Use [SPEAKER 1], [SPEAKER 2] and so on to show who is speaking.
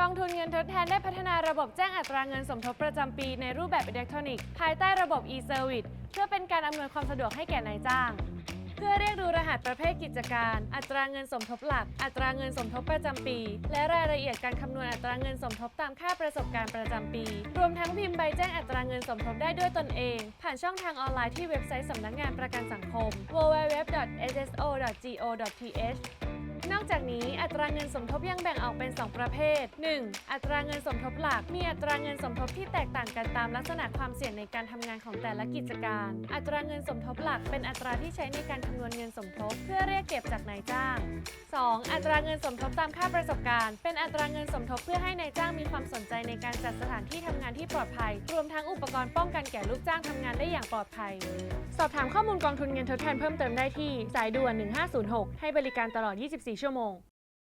[SPEAKER 1] กองทุนเงินทดแทนได้พัฒนาระบบแจ้งอัตราเงินสมทบประจำปีในรูปแบบอิเล็กทรอนิกส์ภายใต้ระบบ e-service เพื่อเป็นการอำนวยความสะดวกให้แก่นายจ้าง เพื่อเรียกดูรหัสประเภทกิจการ อัตราเงินสมทบหลัก อัตราเงินสมทบประจำปี และรายละเอียดการคำนวณอัตราเงินสมทบตามค่าประสบการณ์ประจำปี รวมทั้งพิมพ์ใบแจ้งอัตราเงินสมทบได้ด้วยตนเอง ผ่านช่องทางออนไลน์ที่เว็บไซต์สำนักงานประกันสังคม www.sso.go.th นอกจากนี้อัตราเงินสมทบยังแบ่งออกเป็น 2 ประเภท 1. อัตราเงินสมทบหลัก มีอัตราเงินสมทบที่แตกต่างกันตามลักษณะความเสี่ยงในการทำงานของแต่ละกิจการ อัตราเงินสมทบหลัก เป็นอัตราที่ใช้ในการคำนวณเงินสมทบ เพื่อเรียกเก็บจากนายจ้าง 2. อัตราเงินสมทบตามค่าประสบการณ์ เป็นอัตราเงินสมทบเพื่อให้นายจ้างมีความสนใจในการจัดสถานที่ทำงานที่ปลอดภัย รวมทั้งอุปกรณ์ป้องกันแก่ลูกจ้างทำงานได้อย่างปลอดภัย สอบถามข้อมูลกองทุนเงินทดแทนเพิ่มเติมได้ที่สายด่วน 1506 ให้บริการตลอด 24ชั่วโมง